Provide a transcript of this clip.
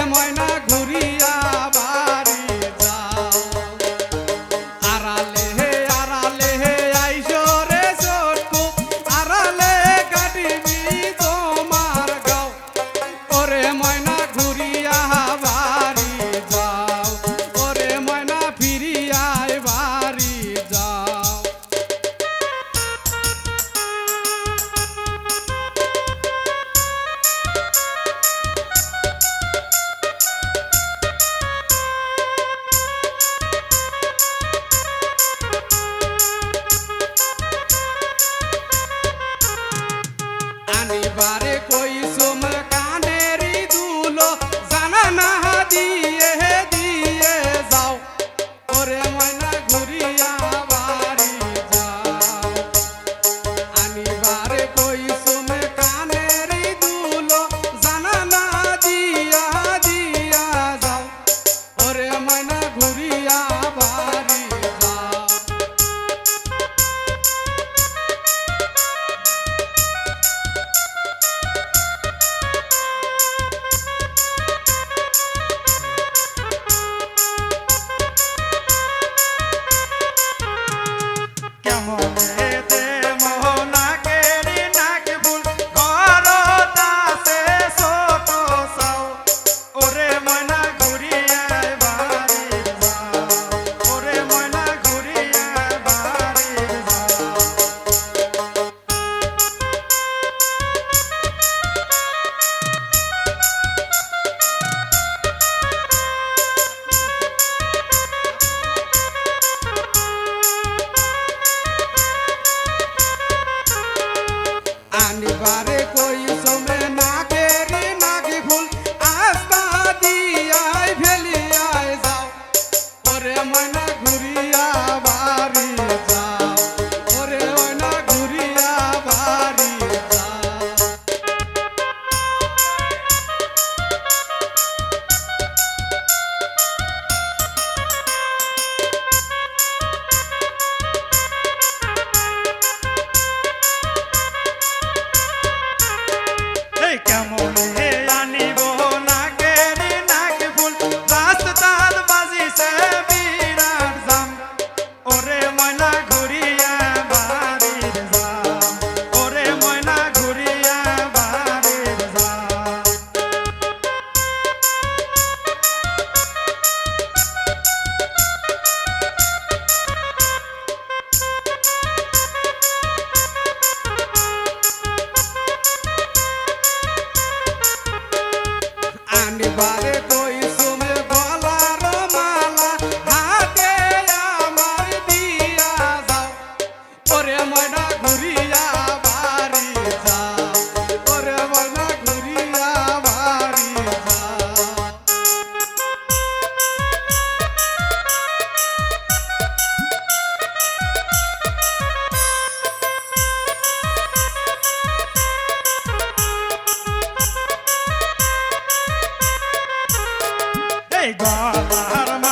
morna আনিবারে কই sum আনিবারে কই এই Gorma, Harma.